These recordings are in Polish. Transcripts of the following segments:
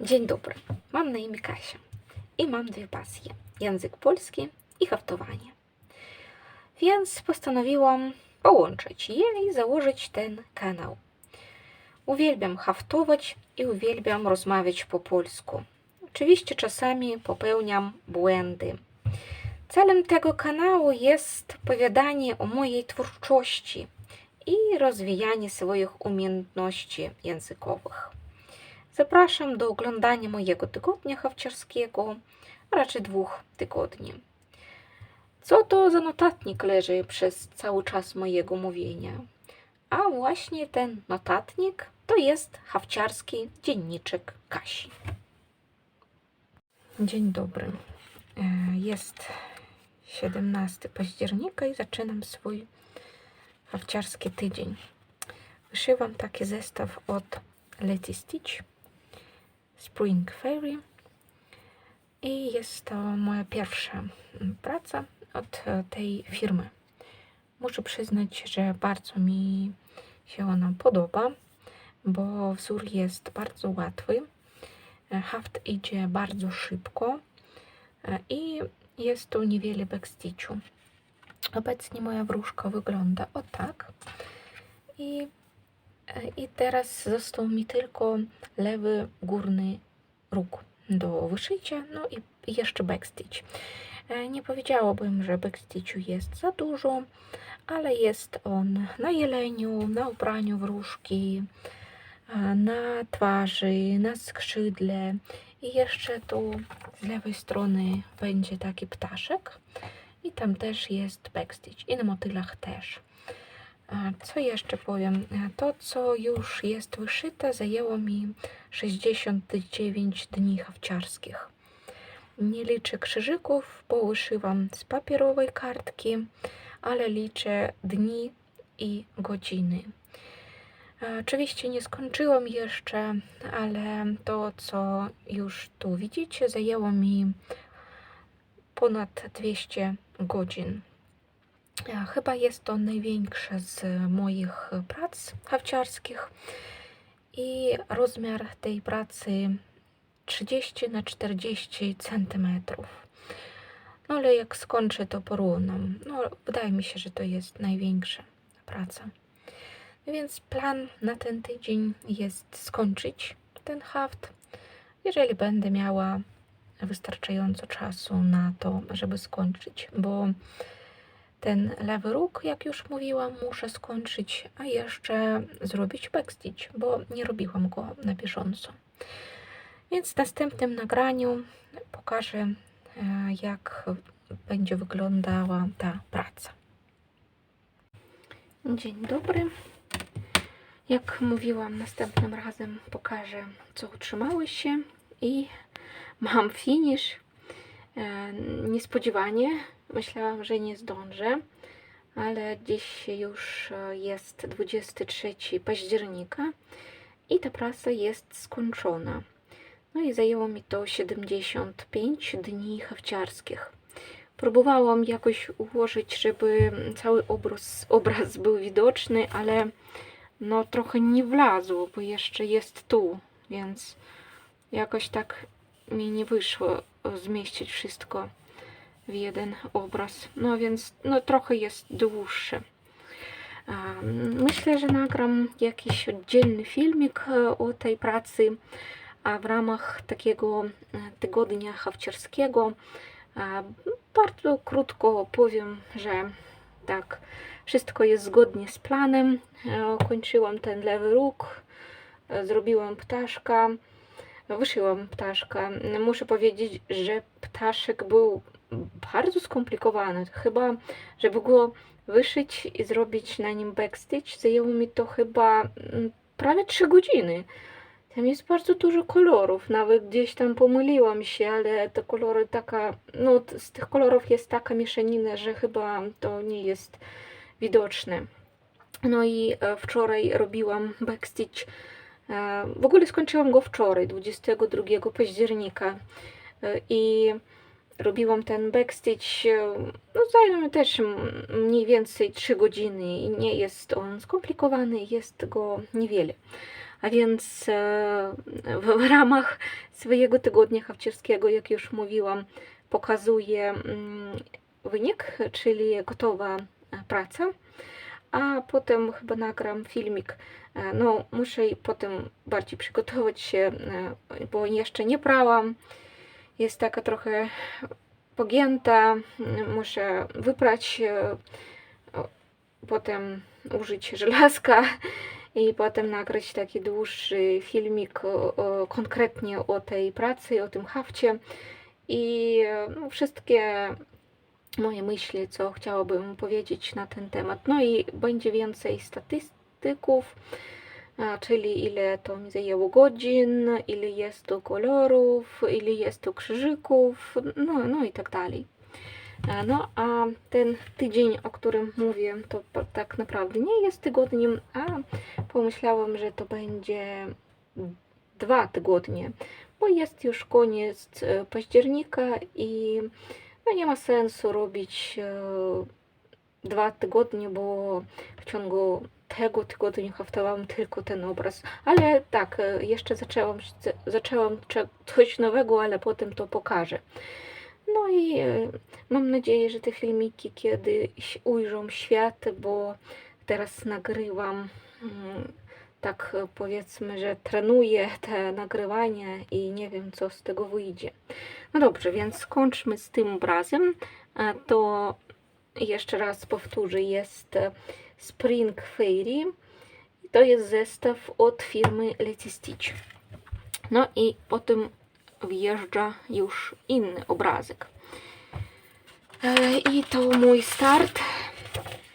Dzień dobry, mam na imię Kasia i mam dwie pasje: język polski i haftowanie. Więc postanowiłam połączyć je i założyć ten kanał. Uwielbiam haftować i uwielbiam rozmawiać po polsku. Oczywiście czasami popełniam błędy. Celem tego kanału jest opowiadanie o mojej twórczości i rozwijanie swoich umiejętności językowych. Zapraszam do oglądania mojego tygodnia hawciarskiego, a raczej dwóch tygodni. Co to za notatnik leży przez cały czas mojego mówienia? A właśnie ten notatnik to jest hawciarski dzienniczek Kasi. Dzień dobry. E, Jest 17 października i zaczynam swój hawciarski tydzień. Wyszywam taki zestaw od Letty Stitch Spring Fairy i jest to moja pierwsza praca od tej firmy. Muszę przyznać, że bardzo mi się ona podoba, bo wzór jest bardzo łatwy, haft idzie bardzo szybko e, i jest tu niewiele backstitchu. Obecnie moja wróżka wygląda o tak i I teraz został mi tylko lewy górny róg do wyszycia, no i jeszcze backstitch. E, Nie powiedziałabym, że backstitchu jest za dużo, ale jest on na jeleniu, na ubraniu wróżki, e, na twarzy, na skrzydle i jeszcze tu z lewej strony będzie taki ptaszek i tam też jest backstitch i na motylach też. Co jeszcze powiem? E, To, co już jest wyszyte, zajęło mi 69 dni hawciarskich. Nie liczę krzyżyków, bo wyszywam z papierowej kartki, ale liczę dni i godziny. E, Oczywiście nie skończyłam jeszcze, ale to, co już tu widzicie, zajęło mi ponad 200 godzin. E, Chyba jest to największe z moich prac hawciarskich i rozmiar tej pracy 30 na 40 centymetrów. No ale jak skończę, to porównam. No, wydaje mi się, że to jest największa praca. No Więc plan na ten tydzień jest skończyć ten haft, jeżeli będę miała wystarczająco czasu na to, żeby skończyć, bo ten lewy róg, jak już mówiłam, muszę skończyć, a jeszcze zrobić backstitch, bo nie robiłam go na bieżąco. Więc w następnym nagraniu pokażę, e, jak będzie wyglądała ta praca. Dzień dobry. Jak mówiłam, następnym razem pokażę, co utrzymały się i mam finish. E, Niespodziewanie myślałam, że nie zdążę, ale dziś już e, jest 23 października i ta praca jest skończona. No i zajęło mi to 75 dni hawciarskich. Próbowałam jakoś ułożyć, żeby cały obraz, obraz był widoczny, ale no trochę nie wlazło, bo jeszcze jest tu, więc jakoś tak mi nie wyszło zmieścić wszystko w jeden obraz. No więc no, trochę jest dłuższy. Myślę, że nagram jakiś oddzielny filmik e, o tej pracy, a w ramach takiego e, tygodnia hawciarskiego bardzo krótko powiem, że tak, wszystko jest zgodnie z planem. E, Kończyłam ten lewy róg, zrobiłam ptaszka, wyszyłam ptaszka. Muszę powiedzieć, że ptaszek był bardzo skomplikowany. Chyba, żeby go wyszyć i zrobić na nim backstitch, zajęło mi to chyba mm, prawie 3 godziny. Tam jest bardzo dużo kolorów, nawet gdzieś tam pomyliłam się, ale te kolory taka, no z tych kolorów jest taka mieszanina, że chyba to nie jest widoczne. No i e, wczoraj robiłam backstitch. E, w ogóle skończyłam go wczoraj, 22 października. E, I robiłam ten backstitch, e, no zajęło mi też mniej więcej 3 godziny i nie jest on skomplikowany, jest go niewiele. A więc e, w, ramach swojego tygodnia hawciarskiego, jak już mówiłam, pokazuję wynik, czyli gotowa e, praca. A potem chyba nagram filmik. No, muszę potem bardziej przygotować się, bo jeszcze nie prałam. Jest taka trochę pogięta. Muszę wyprać, e, potem użyć żelazka i potem nagrać taki dłuższy filmik konkretnie o tej pracy, o tym hafcie i e, no, wszystkie moje myśli, co chciałabym powiedzieć na ten temat. No i będzie więcej statystyków, czyli ile to mi zajęło godzin, ile jest tu kolorów, ile jest tu krzyżyków, no, no i tak dalej. No a ten tydzień, o którym mówię, to tak naprawdę nie jest tygodniem, a pomyślałam, że to będzie dwa tygodnie, bo jest już koniec e, października i no nie ma sensu robić e, dwa tygodnie, bo w ciągu tego tygodnia haftowałam tylko ten obraz. Ale tak, e, jeszcze zaczęłam, zaczęłam coś nowego, ale potem to pokażę. No i e, mam nadzieję, że te filmiki kiedyś ujrzą świat, bo teraz nagrywam mm, tak e, powiedzmy, że trenuję te nagrywanie i nie wiem, co z tego wyjdzie. No dobrze, więc skończmy z tym obrazem. To jeszcze raz powtórzę, jest Spring Fairy. To jest zestaw od firmy Leti Stitch. No i potem wjeżdża już inny obrazek. E, I to mój start.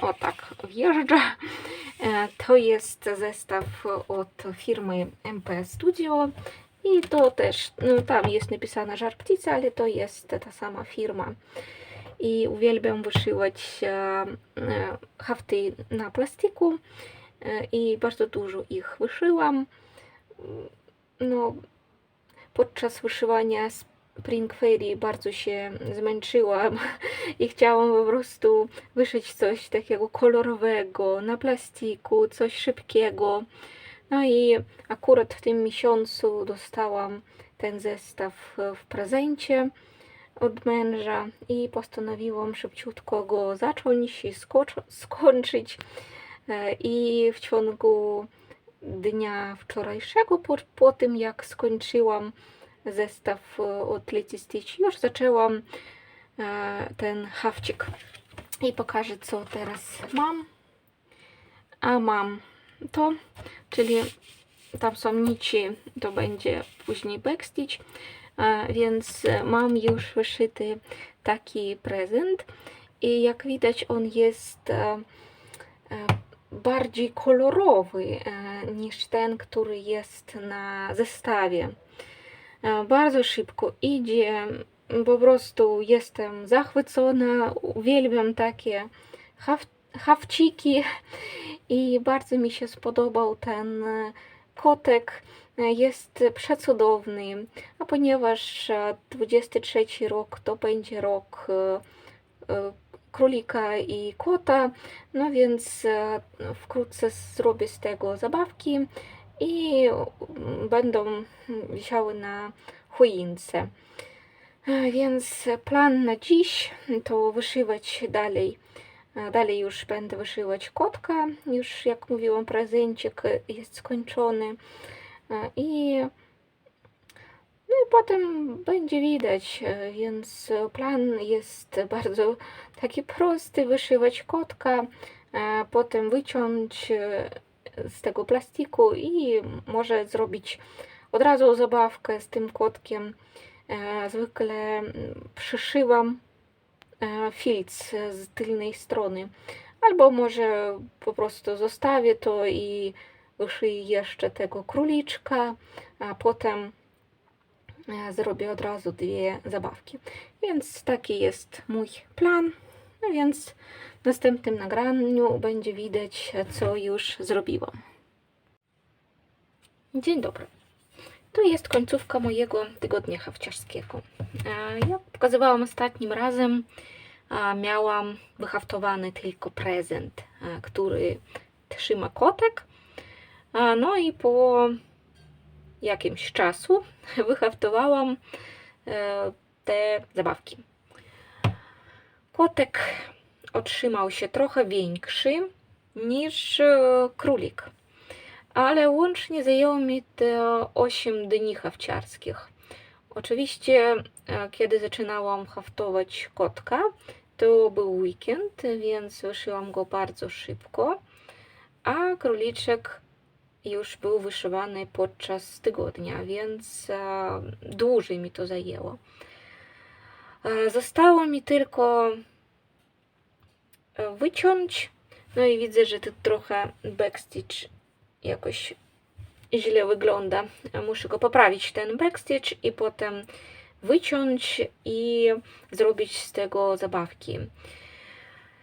O tak, wjeżdża. E, To jest zestaw od firmy MP Studio. I to też, no tam jest napisane Żar Ptica, ale to jest ta sama firma. I uwielbiam wyszywać e, hafty na plastiku e, i bardzo dużo ich wyszyłam. No, podczas wyszywania Spring Fairy bardzo się zmęczyłam i chciałam po prostu wyszyć coś takiego kolorowego na plastiku, coś szybkiego. No i akurat w tym miesiącu dostałam ten zestaw w prezencie od męża i postanowiłam szybciutko go zacząć i skończyć. E, I w ciągu dnia wczorajszego, po, po tym jak skończyłam zestaw e, od Leti Stitch, już zaczęłam e, ten hawcik. I pokażę, co teraz mam. A mam to, czyli tam są nici, to będzie później backstitch, więc mam już wyszyty taki prezent i jak widać on jest e, e, bardziej kolorowy e, niż ten, który jest na zestawie. E, Bardzo szybko idzie, po prostu jestem zachwycona, uwielbiam takie haw hawciki i bardzo mi się spodobał ten e, kotek. E, Jest przecudowny, a ponieważ e, 23 rok to będzie rok e, e, królika i kota, no więc e, wkrótce zrobię z tego zabawki i mm, będą wisiały na choince. E, Więc plan na dziś to wyszywać dalej. E, Dalej już będę wyszywać kotka. Już jak mówiłam, prezencik jest skończony. E, I, no i potem będzie widać, e, więc plan jest bardzo taki prosty, wyszywać kotka, e, potem wyciąć z tego plastiku i może zrobić od razu zabawkę z tym kotkiem. Zwykle przyszyłam e, filc z tylnej strony. Albo może po prostu zostawię to i wyszyję jeszcze tego króliczka, a potem e, zrobię od razu dwie zabawki. Więc taki jest mój plan. No więc w następnym nagraniu będzie widać, co już zrobiłam. Dzień dobry. To jest końcówka mojego tygodnia hafciarskiego. E, Jak pokazywałam ostatnim razem, miałam wyhaftowany tylko prezent, e, który trzyma kotek. No i po jakimś czasu wyhaftowałam e, te zabawki. Kotek otrzymał się trochę większy niż e, królik, ale łącznie zajęło mi to 8 dni hawciarskich. Oczywiście, e, kiedy zaczynałam haftować kotka, to był weekend, więc wyszyłam go bardzo szybko, a króliczek już był wyszywany podczas tygodnia, więc e, dłużej mi to zajęło. E, Zostało mi tylko e, wyciąć. No i widzę, że tu trochę backstitch jakoś źle wygląda. Muszę go poprawić, ten backstitch, i potem wyciąć i zrobić z tego zabawki.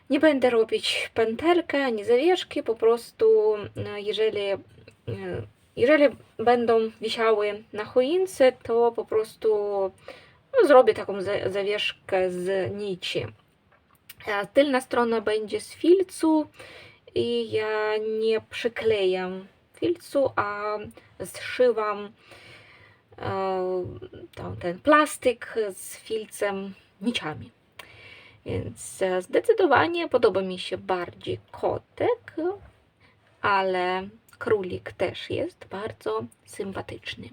Nie będę robić pętelkę ani zawieszki, po prostu jeżeli, jeżeli będą wisiały na choince, to po prostu no, zrobię taką za- zawieszkę z nici. Tylna strona będzie z filcu i ja nie przyklejam filcu, a zszywam e, ten plastyk z filcem niciami. Więc e, zdecydowanie podoba mi się bardziej kotek, ale królik też jest bardzo sympatyczny.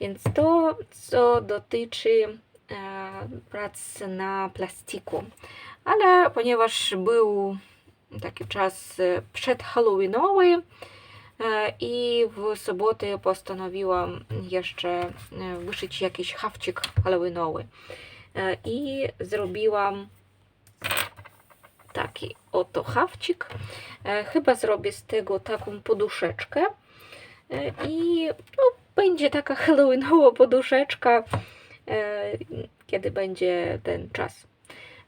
Więc to, co dotyczy e, prac na plastiku. Ale ponieważ był taki czas e, przedhalloweenowy e, i w sobotę postanowiłam jeszcze wyszyć jakiś hawcik halloweenowy. I zrobiłam taki oto hawcik. E, Chyba zrobię z tego taką poduszeczkę. E, I no, będzie taka halloweenowa poduszeczka, e, kiedy będzie ten czas.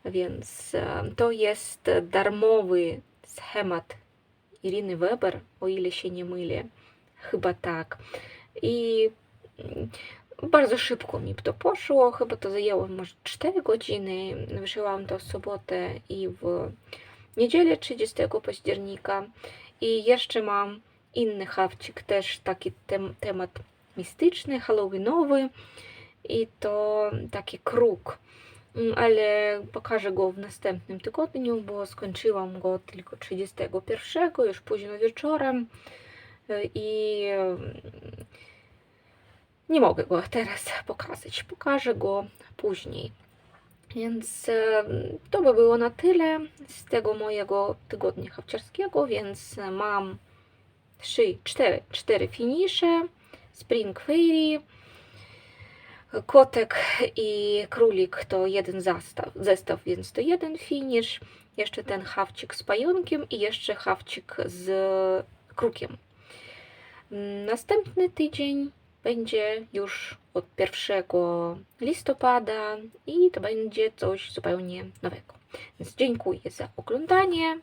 Więc to jest darmowy schemat Iriny Weber, o ile się nie mylę. Chyba tak. I bardzo szybko mi to poszło. Chyba to zajęło może 4 godziny. Wyszyłam to w sobotę i w niedzielę 30 października. I jeszcze mam inny hawcik, też taki tem temat mistyczny, halloweenowy. I to taki kruk. Mm, Ale pokażę go w następnym tygodniu, bo skończyłam go tylko 31, już późno wieczorem. Y, I mm, nie mogę go teraz pokazać. Pokażę go później. Więc e, to by było na tyle z tego mojego tygodnia hawciarskiego, więc mam 3, 4, 4 finisze, Spring Fairy, kotek i królik to jeden zestaw, zestaw, więc to jeden finisz, jeszcze ten hawcik z pająkiem i jeszcze hawcik z krukiem. Następny tydzień będzie już od 1 listopada i to będzie coś zupełnie nowego. Więc dziękuję za oglądanie.